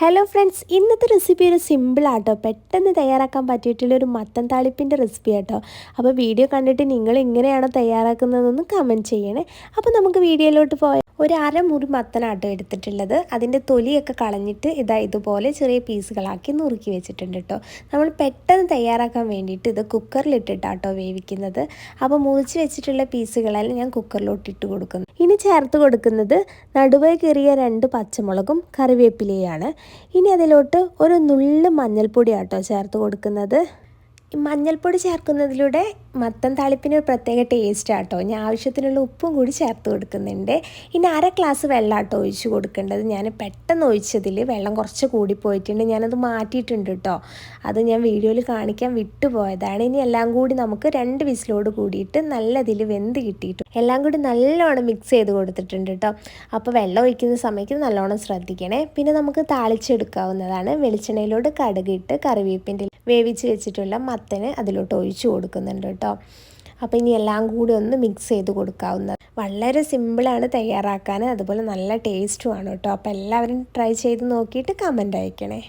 Hello friends ഇന്നത്തെ recipe ഒരു സിമ്പിളാട്ടോ പെട്ടെന്ന് തയ്യാറാക്കാൻ പറ്റിയിട്ടുള്ള ഒരു മത്തൻ താളിപ്പിന്റെ റെസിപ്പി ആട്ടോ. അപ്പോൾ വീഡിയോ കണ്ടിട്ട് നിങ്ങൾ എങ്ങനെയാണോ തയ്യാറാക്കുന്നതെന്ന് കമന്റ് ചെയ്യണേ. അപ്പോൾ നമുക്ക് വീഡിയോയിലോട്ട് പോയാൽ ഒരു അരമുറി മത്തനാട്ടോ എടുത്തിട്ടുള്ളത്. അതിന്റെ തൊലിയൊക്കെ കളഞ്ഞിട്ട് ഇതാ ഇതുപോലെ ചെറിയ പീസുകളാക്കി നുറുക്കി വെച്ചിട്ടുണ്ട് കേട്ടോ നമ്മൾ പെട്ടെന്ന് തയ്യാറാക്കാൻ വേണ്ടിയിട്ട് ഇത് കുക്കറിലിട്ടിട്ടാട്ടോ വേവിക്കുന്നത്. അപ്പോൾ മുറിച്ച് വെച്ചിട്ടുള്ള പീസുകളെല്ലാം ഞാൻ കുക്കറിലോട്ട് ഇട്ട് കൊടുക്കുന്നു. ഇനി ചേർത്ത് കൊടുക്കുന്നത് നടുവേ കീറിയ രണ്ട് പച്ചമുളകും കറിവേപ്പിലയാണ്. ഇനി അതിലോട്ട് ഒരു നുള്ള് മഞ്ഞൾപ്പൊടിയാട്ടോ ചേർത്ത് കൊടുക്കുന്നത്. മഞ്ഞൾപ്പൊടി ചേർക്കുന്നതിലൂടെ മത്തൻ താളിപ്പിന് ഒരു പ്രത്യേക ടേസ്റ്റ് ആട്ടോ ഞാൻ ആവശ്യത്തിനുള്ള ഉപ്പും കൂടി ചേർത്ത് കൊടുക്കുന്നുണ്ട്. ഇനി അര ഗ്ലാസ് വെള്ളം ഒഴിച്ച് കൊടുക്കേണ്ടത്. ഞാൻ പെട്ടെന്ന് ഒഴിച്ചതിൽ വെള്ളം കുറച്ച് കൂടിപ്പോയിട്ടുണ്ട് ഞാനത് മാറ്റിയിട്ടുണ്ട് കേട്ടോ അത് ഞാൻ വീഡിയോയിൽ കാണിക്കാൻ വിട്ടുപോയതാണ്. ഇനി എല്ലാം കൂടി നമുക്ക് രണ്ട് വിസിലോട് കൂടിയിട്ട് നല്ലതിൽ വെന്ത് കിട്ടിയിട്ടു എല്ലാം കൂടി നല്ലോണം മിക്സ് ചെയ്ത് കൊടുത്തിട്ടുണ്ട് കേട്ടോ അപ്പോൾ വെള്ളം ഒഴിക്കുന്ന സമയത്ത് നല്ലോണം ശ്രദ്ധിക്കണേ. പിന്നെ നമുക്ക് താളിച്ചെടുക്കാവുന്നതാണ്. വെളിച്ചെണ്ണയിലോട്ട് കടുകിട്ട് കറിവേപ്പിന്റെ വേവിച്ച് വെച്ചിട്ടുള്ള മത്തന് അതിലോട്ട് ഒഴിച്ചു കൊടുക്കുന്നുണ്ട് കേട്ടോ അപ്പോൾ ഇനി എല്ലാം കൂടി ഒന്ന് മിക്സ് ചെയ്ത് കൊടുക്കാവുന്ന വളരെ സിമ്പിളാണ് തയ്യാറാക്കാൻ. അതുപോലെ നല്ല ടേസ്റ്റുമാണ് കേട്ടോ അപ്പോൾ എല്ലാവരും ട്രൈ ചെയ്ത് നോക്കിയിട്ട് കമന്റ് അയക്കണേ.